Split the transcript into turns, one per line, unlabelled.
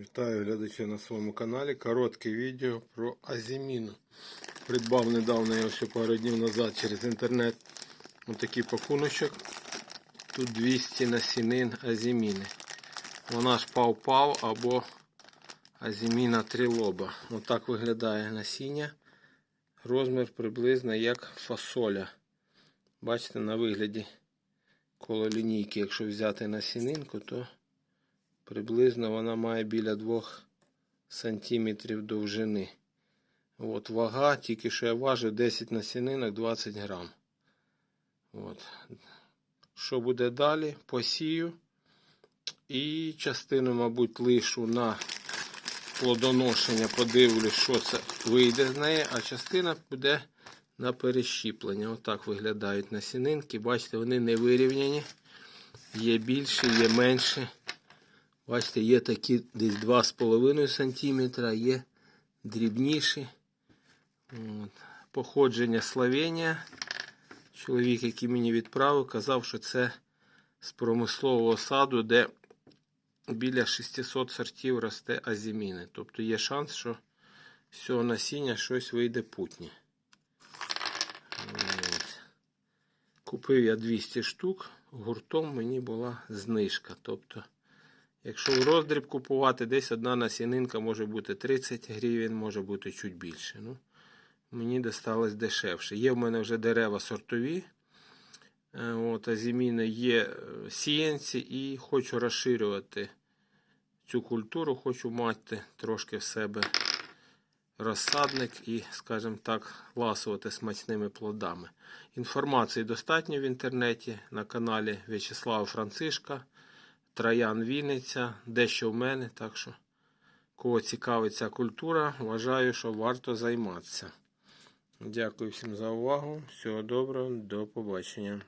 Вітаю глядачі на своєму каналі. Коротке відео про азіміну. Придбав недавно я ось пару днів назад через інтернет отакий пакуночок. Тут 200 насінин азіміни. Вона ж пав-пав або азіміна трилоба. Отак виглядає насіння. Розмір приблизно як фасоля. Бачите, на вигляді коло лінійки, якщо взяти насінинку, то Приблизно вона має біля 2 см довжини. От, вага, тільки що я важив 10 насінинок 20 грам. От. Що буде далі? Посію. І частину, мабуть, лишу на плодоношення, подивлюсь, що це вийде з неї, а частина буде на перещіплення. Отак виглядають насінинки. Бачите, вони не вирівняні. Є більше, є менше. Бачите, є такі десь 2,5 см, є дрібніші. От. Походження Словенія. Чоловік, який мені відправив, казав, що це з промислового саду, де біля 600 сортів росте азіміни. Тобто є шанс, що з цього насіння щось вийде путнє. От. Купив я 200 штук, гуртом мені була знижка. Тобто Якщо в роздріб купувати, десь одна насінинка може бути 30 гривень, може бути чуть більше. Ну, Мені досталось дешевше. Є в мене вже дерева сортові. Е, от, Азіміни є е, сіянці і хочу розширювати цю культуру, хочу мати трошки в себе розсадник і, скажімо так, ласувати смачними плодами. Інформації достатньо в інтернеті на каналі В'ячеслава Францишка. Троян Вінниця, дещо в мене, так що, кого цікавить ця культура, вважаю, що варто займатися. Дякую всім за увагу. Всього доброго, до побачення.